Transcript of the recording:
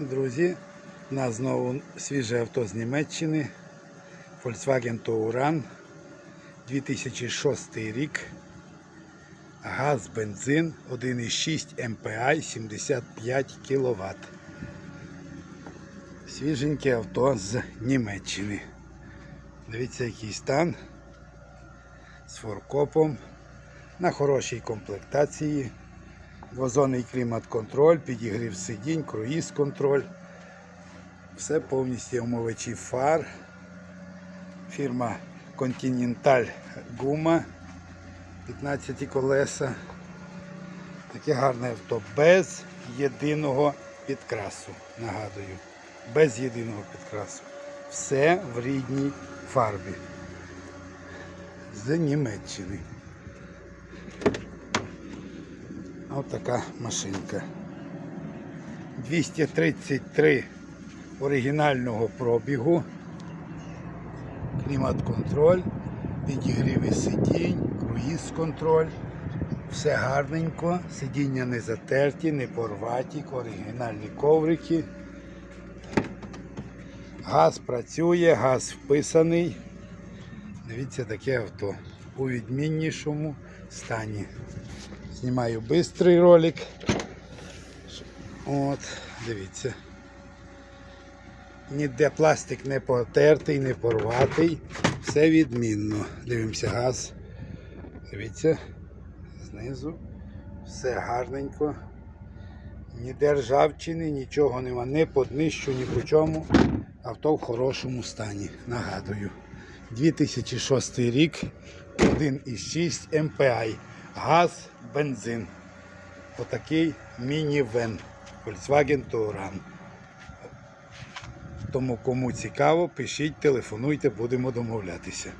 Друзі, у нас знову свіже авто з Німеччини. Volkswagen Touran 2006 рік. Газ, бензин 1,6 MPI 75 кВт. Свіженьке авто з Німеччини. Дивіться, який стан з форкопом на хорошій комплектації. Двозонний клімат-контроль, підігрів сидінь, круїз-контроль. Все повністю омовичі фар. Фірма Continental Guma 15 колеса. Таке гарне авто без єдиного підкрасу. Нагадую. Без єдиного підкрасу. Все в рідній фарбі. З Німеччини. Така машинка. 233 оригінального пробігу. Клімат-контроль, підігріви сидінь, круїз-контроль. Все гарненько, сидіння не затерті, не порваті, оригінальні коврики. Газ працює, газ вписаний. Дивіться таке авто у відміннішому стані. Знімаю бистрий ролик. От, дивіться. Ніде пластик не потертий, не порватий. Все відмінно. Дивимося газ. Дивіться. Знизу. Все гарненько. Ніде ржавчини, нічого нема. Не по днищу, ні по чому. Авто в хорошому стані. Нагадую. 2006 рік. 1,6 MPI. Газ, бензин. Отакий мінівен Volkswagen Touran. Тому кому цікаво, пишіть, телефонуйте, будемо домовлятися.